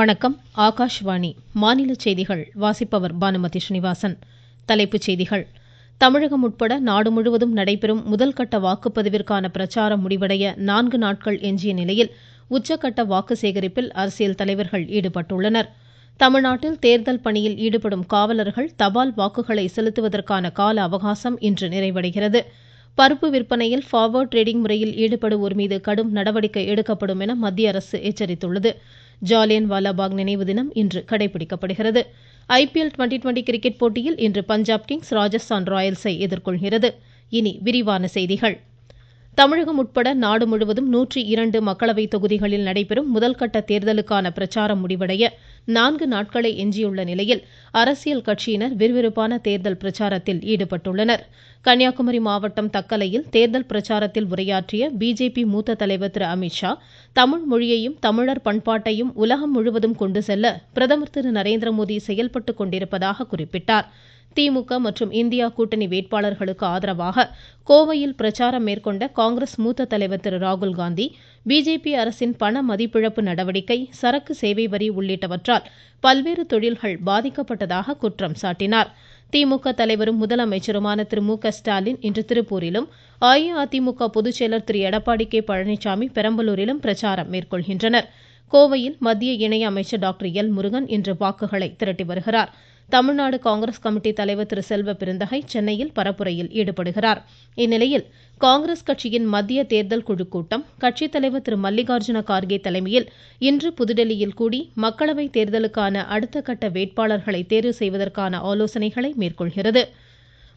வணக்கம். ஆகாஷ்வாணி. மாநில செய்திகள். வாசிப்பவர் பானுமதி ஸ்ரீனிவாசன். தலைப்புச் செய்திகள். தமிழகம் உட்பட நாடு முழுவதும் நடைபெறும் முதல்கட்ட வாக்குப்பதிவிற்கான பிரச்சாரம் முடிவடைய நான்கு நாட்கள் எஞ்சிய நிலையில் உச்சக்கட்ட வாக்கு சேகரிப்பில் அரசியல் தலைவர்கள் ஈடுபட்டுள்ளனர். தமிழ்நாட்டில் தேர்தல் பணியில் ஈடுபடும் காவலர்கள் தபால் வாக்குகளை செலுத்துவதற்கான கால அவகாசம் இன்று நிறைவடைகிறது. பருப்பு விற்பனையில் ஃபார்வர்ட் ட்ரேடிங் முறையில் ஈடுபடுவோர் மீது கடும் நடவடிக்கை எடுக்கப்படும் என மத்திய அரசு எச்சரித்துள்ளது. ஜாலியன் வாலாபாக் நினைவு தினம் இன்று கடைபிடிக்கப்படுகிறது. ஐபிஎல் டுவெண்டி டுவெண்டி கிரிக்கெட் போட்டியில் இன்று பஞ்சாப் கிங்ஸ் ராஜஸ்தான் ராயல்ஸை எதிர்கொள்கிறது. இனி விரிவான செய்திகள். தமிழகம் உட்பட நாடு முழுவதும் நூற்றி இரண்டு மக்களவை தொகுதிகளில் நடைபெறும் முதல்கட்ட தேர்தலுக்கான பிரச்சாரம் முடிவடைய நான்கு நாட்களை எஞ்சியுள்ள நிலையில் அரசியல் கட்சியினர் விறுவிறுப்பான தேர்தல் பிரச்சாரத்தில் ஈடுபட்டுள்ளனர். கன்னியாகுமரி மாவட்டம் தக்கலையில் தேர்தல் பிரச்சாரத்தில் உரையாற்றிய பிஜேபி மூத்த தலைவர் திரு அமித்ஷா தமிழ் மொழியையும் தமிழர் பண்பாட்டையும் உலகம் முழுவதும் கொண்டு செல்ல பிரதமர் திரு நரேந்திர மோடி செயல்பட்டு கொண்டிருப்பதாக குறிப்பிட்டார். திமுக மற்றும் இந்தியா கூட்டணி வேட்பாளர்களுக்கு ஆதரவாக கோவையில் பிரச்சாரம் மேற்கொண்ட காங்கிரஸ் மூத்த தலைவர் திரு ராகுல்காந்தி பிஜேபி அரசின் பண மதிப்பிழப்பு நடவடிக்கை சரக்கு சேவை வரி உள்ளிட்டவற்றால் பல்வேறு தொழில்கள் பாதிக்கப்பட்டதாக குற்றம் சாட்டினார். திமுக தலைவரும் முதலமைச்சருமான திரு மு க ஸ்டாலின் இன்று திருப்பூரிலும் அஇஅதிமுக பொதுச்செயலர் திரு எடப்பாடி கே பழனிசாமி பெரம்பலூரிலும் பிரச்சாரம் மேற்கொள்கின்றனர். கோவையில் மத்திய இணை அமைச்சர் டாக்டர் எல் முருகன் இன்று வாக்குகளை திரட்டி வருகிறார். தமிழ்நாடு காங்கிரஸ் கமிட்டி தலைவர் திரு செல்வ பெருந்தகை சென்னையில் பரப்புரையில் ஈடுபடுகிறார். இந்நிலையில் காங்கிரஸ் கட்சியின் மத்திய தேர்தல் குழு கூட்டம் கட்சித் தலைவர் திரு மல்லிகார்ஜுன கார்கே தலைமையில் இன்று புதுடெல்லியில் கூடி மக்களவை தேர்தலுக்கான அடுத்த கட்ட வேட்பாளர்களை தேர்வு செய்வதற்கான ஆலோசனைகளை மேற்கொள்கிறது.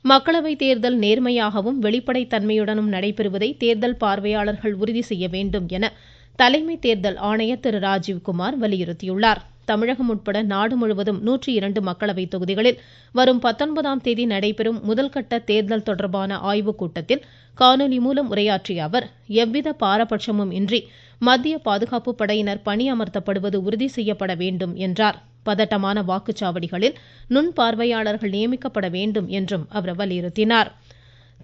மக்களவை தேர்தல் நேர்மையாகவும் வெளிப்படைத்தன்மையுடனும் நடைபெறுவதை தேர்தல் பார்வையாளர்கள் உறுதி செய்ய வேண்டும் என தலைமை தேர்தல் ஆணையர் திரு ராஜீவ்குமார் வலியுறுத்தியுள்ளார். தமிழகம் உட்பட நாடு முழுவதும் நூற்றி இரண்டு மக்களவை தொகுதிகளில் வரும் பத்தொன்பதாம் தேதி நடைபெறும் முதல்கட்ட தேர்தல் தொடர்பான ஆய்வுக் கூட்டத்தில் காணொலி மூலம் உரையாற்றிய அவர் எவ்வித பாரபட்சமும் இன்றி மத்திய பாதுகாப்பு படையினர் பணியமர்த்தப்படுவது உறுதி செய்யப்பட வேண்டும் என்றார். பதட்டமான வாக்குச்சாவடிகளில் நுண் பார்வையாளர்கள் நியமிக்கப்பட வேண்டும் என்றும் அவர் வலியுறுத்தினார்.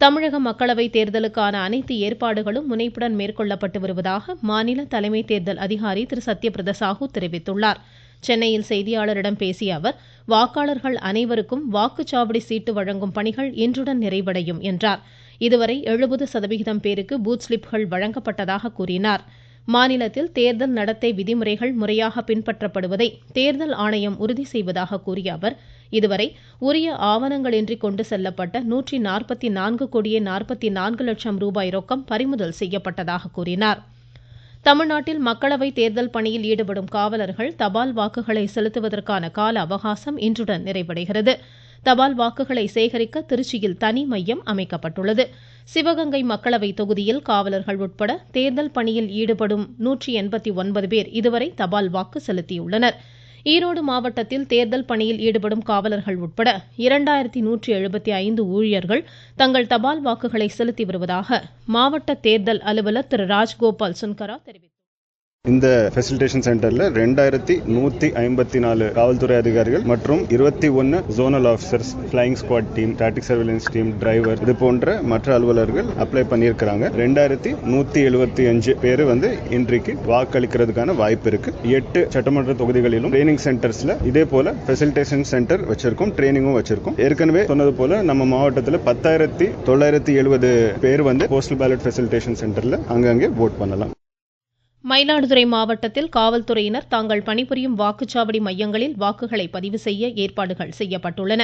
தமிழக மக்களவை தேர்தலுக்கான அனைத்து ஏற்பாடுகளும் முனைப்புடன் மேற்கொள்ளப்பட்டு வருவதாக மாநில தலைமை தேர்தல் அதிகாரி திரு. சத்யபிரத சாஹூ தெரிவித்துள்ளார். சென்னையில் செய்தியாளரிடம் பேசிய அவர் வாக்காளர்கள் அனைவருக்கும் வாக்குச்சாவடி சீட்டு வழங்கும் பணிகள் இன்றுடன் நிறைவடையும் என்றார். இதுவரை எழுபது சதவிகிதம் பேருக்கு பூத் ஸ்லிப்கள் வழங்கப்பட்டதாக கூறினார். மாநிலத்தில் தேர்தல் நடத்தை விதிமுறைகள் முறையாக பின்பற்றப்படுவதை தேர்தல் ஆணையம் உறுதி செய்வதாக கூறிய அவர் இதுவரை உரிய ஆவணங்களின்றி கொண்டு செல்லப்பட்ட நூற்றி நாற்பத்தி நான்கு கோடியே நாற்பத்தி நான்கு லட்சம் ரூபாய் ரொக்கம் பறிமுதல் செய்யப்பட்டதாக கூறினார். தமிழ்நாட்டில் மக்களவை தேர்தல் பணியில் ஈடுபடும் காவலர்கள் தபால் வாக்குகளை செலுத்துவதற்கான கால அவகாசம் இன்றுடன் நிறைவடைகிறது. தபால் வாக்குகளை சேகரிக்க திருச்சியில் தனி மையம் அமைக்கப்பட்டுள்ளது. சிவகங்கை மக்களவை தொகுதியில் காவலர்கள் உட்பட தேர்தல் பணியில் ஈடுபடும் நூற்றி எண்பத்தி ஒன்பது பேர் இதுவரை தபால் வாக்கு செலுத்தியுள்ளனர். ஈரோடு மாவட்டத்தில் தேர்தல் பணியில் ஈடுபடும் காவலர்கள் உட்பட இரண்டாயிரத்தி நூற்றி எழுபத்தி ஐந்து ஊழியர்கள் தங்கள் தபால் வாக்குகளை செலுத்தி வருவதாக மாவட்ட தேர்தல் அலுவலர் திரு ராஜ்கோபால் சுன்கரா தெரிவித்தார். இந்த ஃபெசிலிட்டேஷன் சென்டர்ல ரெண்டாயிரத்தி நூத்தி ஐம்பத்தி நாலு காவல்துறை அதிகாரிகள் மற்றும் இருபத்தி ஒன்னு zonal officers flying squad team static surveillance team driver இது போன்ற மற்ற அலுவலர்கள் அப்ளை பண்ணியிருக்கிறாங்க. ரெண்டாயிரத்தி நூத்தி எழுபத்தி அஞ்சு பேர் வந்து இன்றைக்கு வாக்களிக்கிறதுக்கான வாய்ப்பு இருக்கு. எட்டு சட்டமன்ற தொகுதிகளிலும் ட்ரைனிங் சென்டர்ஸ்ல இதே போல ஃபெசிலிட்டேஷன் சென்டர் வச்சிருக்கோம் ட்ரைனிங்கும் வச்சிருக்கோம். ஏற்கனவே சொன்னது போல நம்ம மாவட்டத்தில் பத்தாயிரத்தி தொள்ளாயிரத்தி எழுபது பேர் வந்து போஸ்டல் பேலட் ஃபெசிலிட்டேஷன் சென்டர்ல அங்கங்கே ஓட் பண்ணலாம். மயிலாடுதுறை மாவட்டத்தில் காவல்துறையினர் தாங்கள் பணிபுரியும் வாக்குச்சாவடி மையங்களில் வாக்குகளை பதிவு செய்ய ஏற்பாடுகள் செய்யப்பட்டுள்ளன.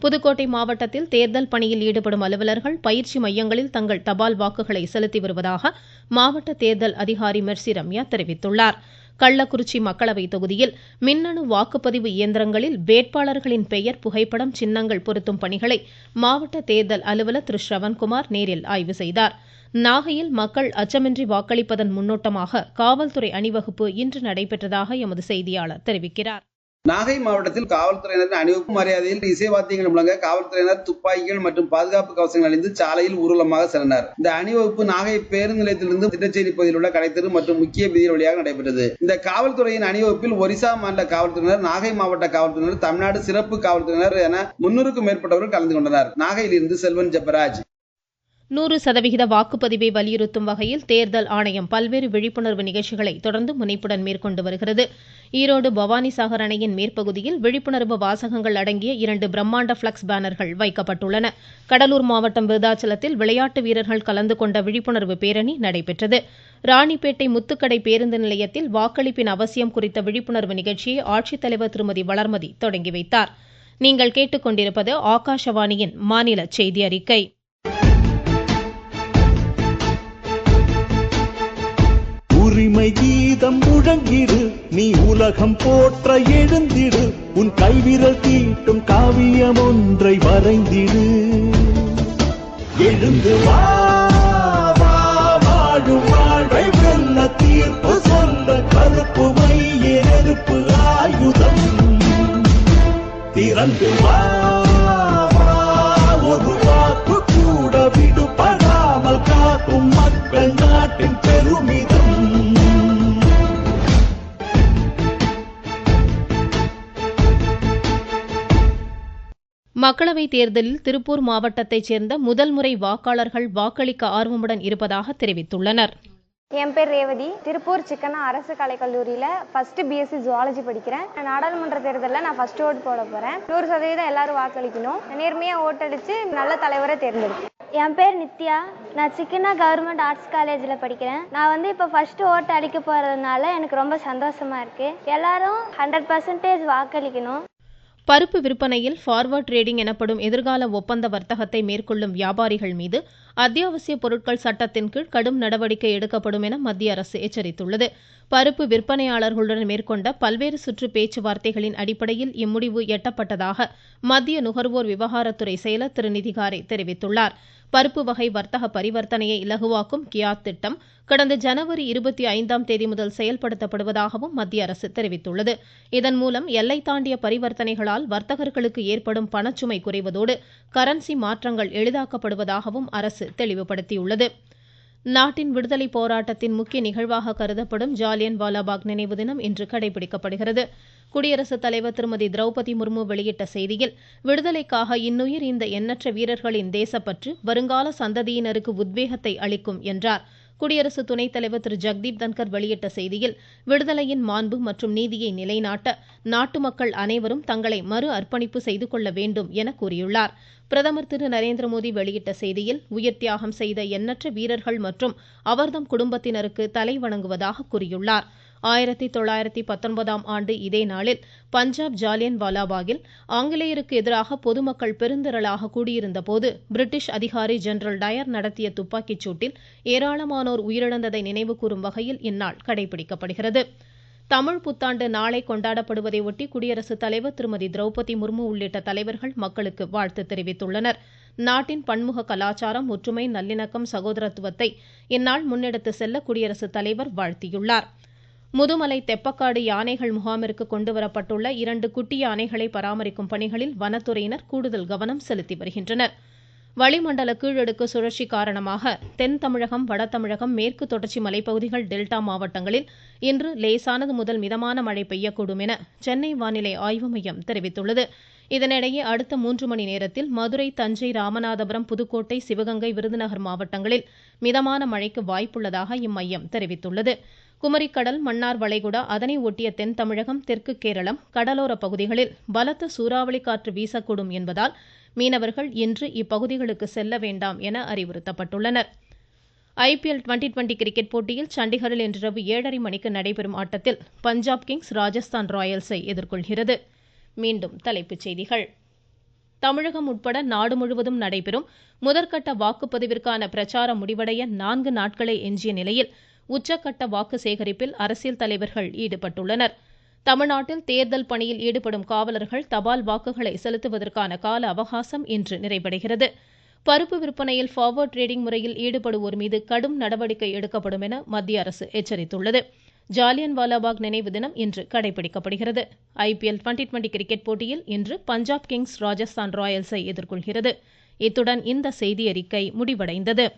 புதுக்கோட்டை மாவட்டத்தில் தேர்தல் பணியில் ஈடுபடும் அலுவலர்கள் பயிற்சி மையங்களில் தங்கள் தபால் வாக்குகளை செலுத்தி வருவதாக மாவட்ட தேர்தல் அதிகாரி மெர்சி ரம்யா தெரிவித்துள்ளார். கள்ளக்குறிச்சி மக்களவை தொகுதியில் மின்னணு வாக்குப்பதிவு இயந்திரங்களில் வேட்பாளர்களின் பெயர் புகைப்படம் சின்னங்கள் பொருத்தும் பணிகளை மாவட்ட தேர்தல் அலுவலர் திரு. ஸ்ரவன்குமார் நேரில் ஆய்வு செய்தார். நாகையில் மக்கள் அச்சமின்றி வாக்களிப்பதன் முன்னோட்டமாக காவல்துறை அணிவகுப்பு இன்று நடைபெற்றதாக எமது செய்தியாளர் தெரிவிக்கிறார். நாகை மாவட்டத்தில் காவல்துறையினரின் அணிவகுப்பு மரியாதையில் இசை வாத்தியங்கள் முழங்க காவல்துறையினர் துப்பாக்கிகள் மற்றும் பாதுகாப்பு கவசங்கள் அணிந்து சாலையில் ஊர்வலமாக சென்றனர். இந்த அணிவகுப்பு நாகை பேருந்து நிலையத்திலிருந்து திட்டச்சேரி பகுதியில் உள்ள கடைத்தெரு மற்றும் முக்கிய வீதிகள் வழியாக நடைபெற்றது. இந்த காவல்துறையின் அணிவகுப்பில் ஒரிசா மாநில காவல்துறையினர் நாகை மாவட்ட காவல்துறையினர் தமிழ்நாடு சிறப்பு காவல்துறையினர் என முன்னூறுக்கும் மேற்பட்டவர்கள் கலந்து கொண்டனர். நாகையிலிருந்து செல்வன் ஜெபராஜ். நூறு சதவிகித வாக்குப்பதிவை வலியுறுத்தும் வகையில் தேர்தல் ஆணையம் பல்வேறு விழிப்புணர்வு நிகழ்ச்சிகளை தொடர்ந்து முனைப்புடன் மேற்கொண்டு வருகிறது. ஈரோடு பவானிசாகர் அணையின் மேற்பகுதியில் விழிப்புணர்வு வாசகங்கள் அடங்கிய இரண்டு பிரம்மாண்ட பிளக்ஸ் பேனர்கள் வைக்கப்பட்டுள்ளன. கடலூர் மாவட்டம் விருதாச்சலத்தில் விளையாட்டு வீரர்கள் கலந்து கொண்ட விழிப்புணர்வு பேரணி நடைபெற்றது. ராணிப்பேட்டை முத்துக்கடை பேருந்து நிலையத்தில் வாக்களிப்பின் அவசியம் குறித்த விழிப்புணர்வு நிகழ்ச்சியை ஆட்சித்தலைவர் திருமதி வளர்மதி தொடங்கி வைத்தார். நீங்கள் கேட்டுக்கொண்டிருப்பது ஆகாஷவாணியின் மாநில செய்தி அறிக்கை. உண்மை கீதம் முழங்கிடு. நீ உலகம் போற்ற எழுந்திடு. உன் கைவிரல் தீட்டும் காவியம் ஒன்றை வரைந்திடு. எழுந்து வா வாழும் வாழ்வை வெல்ல தீர்ப்பு சொல்ல கருப்பு மைய நெருப்பு ஆயுதம். திறந்து வா வா, ஒரு வாக்கு கூட விடுபடாமல் காக்கும் மக்கள் நாட்டின் பெருமிதம். மக்களவைத் தேர்தலில் திருப்பூர் மாவட்டத்தைச் சேர்ந்த முதல் முறை வாக்காளர்கள் வாக்களிக்க ஆர்வமுடன் இருப்பதாக தெரிவித்துள்ளனர். என் பேர் ரேவதி. திருப்பூர் சிக்கனா அரசு கலைக்கல்லூரியில் ஃபர்ஸ்ட் பிஎஸ்சி ஜுவாலஜி படிக்கிறேன். நாடாளுமன்ற தேர்தலில் நான் ஃபர்ஸ்ட் ஓட் போட போகிறேன் நூறு சதவீதம் எல்லாரும் வாக்களிக்கணும். நேர்மையாக ஓட்டடிச்சு நல்ல தலைவரை தேர்ந்தெடுக்கணும். என் பேர் நித்யா. நான் சிக்கனா கவர்மெண்ட் ஆர்ட்ஸ் காலேஜில் படிக்கிறேன். நான் வந்து இப்போ ஃபர்ஸ்ட் ஓட்டு அடிக்க போகிறதுனால எனக்கு ரொம்ப சந்தோஷமா இருக்கு. எல்லாரும் ஹண்ட்ரட் பர்சன்டேஜ் வாக்களிக்கணும். பருப்பு விற்பனையில் ஃபார்வர்ட் ட்ரேடிங் எனப்படும் எதிர்கால ஒப்பந்த வர்த்தகத்தை மேற்கொள்ளும் வியாபாரிகள் மீது அத்தியாவசிய பொருட்கள் சட்டத்தின் கீழ் கடும் நடவடிக்கை எடுக்கப்படும் என மத்திய அரசு எச்சரித்துள்ளது. பருப்பு விற்பனையாளர்களுடன் மேற்கொண்ட பல்வேறு சுற்று பேச்சுவார்த்தைகளின் அடிப்படையில் இம்முடிவு எட்டப்பட்டதாக மத்திய நுகர்வோர் விவகாரத்துறை செயலர் திரு நிதிகாரே தெரிவித்துள்ளார். பருப்பு வகை வர்த்தக பரிவர்த்தனையை இலகுவாக்கும் கியாத் திட்டம் கடந்த ஜனவரி இருபத்தி ஐந்தாம் தேதி முதல் செயல்படுத்தப்படுவதாகவும் மத்திய அரசு தெரிவித்துள்ளது. இதன் மூலம் எல்லை தாண்டிய பரிவர்த்தனைகளால் வர்த்தகர்களுக்கு ஏற்படும் பணச்சுமை குறைவதோடு கரன்சி மாற்றங்கள் எளிதாக்கப்படுவதாகவும் அரசு தெளிவுபடுத்தியுள்ளது. நாட்டின் விடுதலை போராட்டத்தின் முக்கிய நிகழ்வாக கருதப்படும் ஜாலியன் வாலாபாக் நினைவு தினம் இன்று கடைபிடிக்கப்படுகிறது. குடியரசுத் தலைவர் திருமதி திரௌபதி முர்மு வெளியிட்ட செய்தியில் விடுதலைக்காக இன்னுயிர் இந்த எண்ணற்ற வீரர்களின் தேசப்பற்று வருங்கால சந்ததியினருக்கு உத்வேகத்தை அளிக்கும் என்றார். குடியரசு துணைத் தலைவர் திரு. ஜெக்தீப் தன்கர் வெளியிட்ட செய்தியில் விடுதலையின் மாண்பு மற்றும் நீதியை நிலைநாட்ட நாட்டு மக்கள் அனைவரும் தங்களை மறு அர்ப்பணிப்பு செய்து கொள்ள வேண்டும் என கூறியுள்ளார். பிரதமர் திரு. நரேந்திர மோடி வெளியிட்ட செய்தியில் உயிர் தியாகம் செய்த எண்ணற்ற வீரர்கள் மற்றும் அவர்தம் குடும்பத்தினருக்கு தலை வணங்குவதாக ஆயிரத்தி தொள்ளாயிரத்தி பத்தொன்பதாம் ஆண்டு இதே நாளில் பஞ்சாப் ஜாலியன் வாலாபாகில் ஆங்கிலேயருக்கு எதிராக பொதுமக்கள் பெருந்திரளாக கூடியிருந்த போது பிரிட்டிஷ் அதிகாரி ஜெனரல் டயர் நடத்திய துப்பாக்கிச் சூட்டில் ஏராளமானோர் உயிரிழந்ததை நினைவுகூரும் வகையில் இந்நாள் கடைபிடிக்கப்படுகிறது. தமிழ் புத்தாண்டு நாளை கொண்டாடப்படுவதை ஒட்டி குடியரசுத் தலைவர் திருமதி திரௌபதி முர்மு உள்ளிட்ட தலைவர்கள் மக்களுக்கு வாழ்த்து தெரிவித்துள்ளனர். நாட்டின் பன்முக கலாச்சாரம் ஒற்றுமை நல்லிணக்கம் சகோதரத்துவத்தை இந்நாள் முன்னெடுத்து செல்ல குடியரசுத் தலைவர் வாழ்த்தியுள்ளார். முதுமலை தெப்பக்காடு யானைகள் முகாமிற்கு கொண்டுவரப்பட்டுள்ள இரண்டு குட்டி யானைகளை பராமரிக்கும் பணிகளில் வனத்துறையினர் கூடுதல் கவனம் செலுத்தி வருகின்றனர். வளிமண்டல கீழடுக்கு சுழற்சி காரணமாக தென் தமிழகம் வட தமிழகம் மேற்கு தொடர்ச்சி மலைப்பகுதிகள் டெல்டா மாவட்டங்களில் இன்று லேசானது முதல் மிதமான மழை பெய்யக்கூடும் என சென்னை வானிலை ஆய்வு மையம் தெரிவித்துள்ளது. இதனிடையே அடுத்த மூன்று மணி நேரத்தில் மதுரை தஞ்சை ராமநாதபுரம் புதுக்கோட்டை சிவகங்கை விருதுநகர் மாவட்டங்களில் மிதமான மழைக்கு வாய்ப்புள்ளதாக இம்மையம் தெரிவித்துள்ளது. குமரிக்கடல் மன்னார் வளைகுடா அதனை ஒட்டிய தென் தமிழகம் தெற்கு கேரளம் கடலோர பகுதிகளில் பலத்த சூறாவளி காற்று வீசக்கூடும் என்பதால் மீனவர்கள் இன்று இப்பகுதிகளுக்கு செல்ல வேண்டாம் என அறிவுறுத்தப்பட்டுள்ளனர். ஐபிஎல் டுவெண்டி டுவெண்டி கிரிக்கெட் போட்டியில் சண்டிகரில் இன்றிரவு ஏழரை மணிக்கு நடைபெறும் ஆட்டத்தில் பஞ்சாப் கிங்ஸ் ராஜஸ்தான் ராயல்ஸை எதிர்கொள்கிறது. மீண்டும் தலைப்புச் செய்திகள். தமிழகம் உட்பட நாடு முழுவதும் நடைபெறும் முதற்கட்ட வாக்குப்பதிவிற்கான பிரச்சாரம் முடிவடைய நான்கு நாட்களே எஞ்சிய நிலையில் உச்சக்கட்ட வாக்கு சேகரிப்பில் அரசியல் தலைவர்கள் ஈடுபட்டுள்ளனர். தமிழ்நாட்டில் தேர்தல் பணியில் ஈடுபடும் காவலர்கள் தபால் வாக்குகளை செலுத்துவதற்கான கால அவகாசம் இன்று நிறைவடைகிறது. பருப்பு விற்பனையில் ஃபார்வர்ட் ட்ரேடிங் முறையில் ஈடுபடுவோர் மீது கடும் நடவடிக்கை எடுக்கப்படும் என மத்திய அரசு எச்சரித்துள்ளது. ஜாலியன் வாலாபாக் நினைவு தினம் இன்று கடைபிடிக்கப்படுகிறது. ஐபிஎல் டுவெண்டி டுவெண்டி கிரிக்கெட் போட்டியில் இன்று பஞ்சாப் கிங்ஸ் ராஜஸ்தான் ராயல்ஸை எதிர்கொள்கிறது. இத்துடன் இந்த செய்தியறிக்கை முடிவடைந்தது.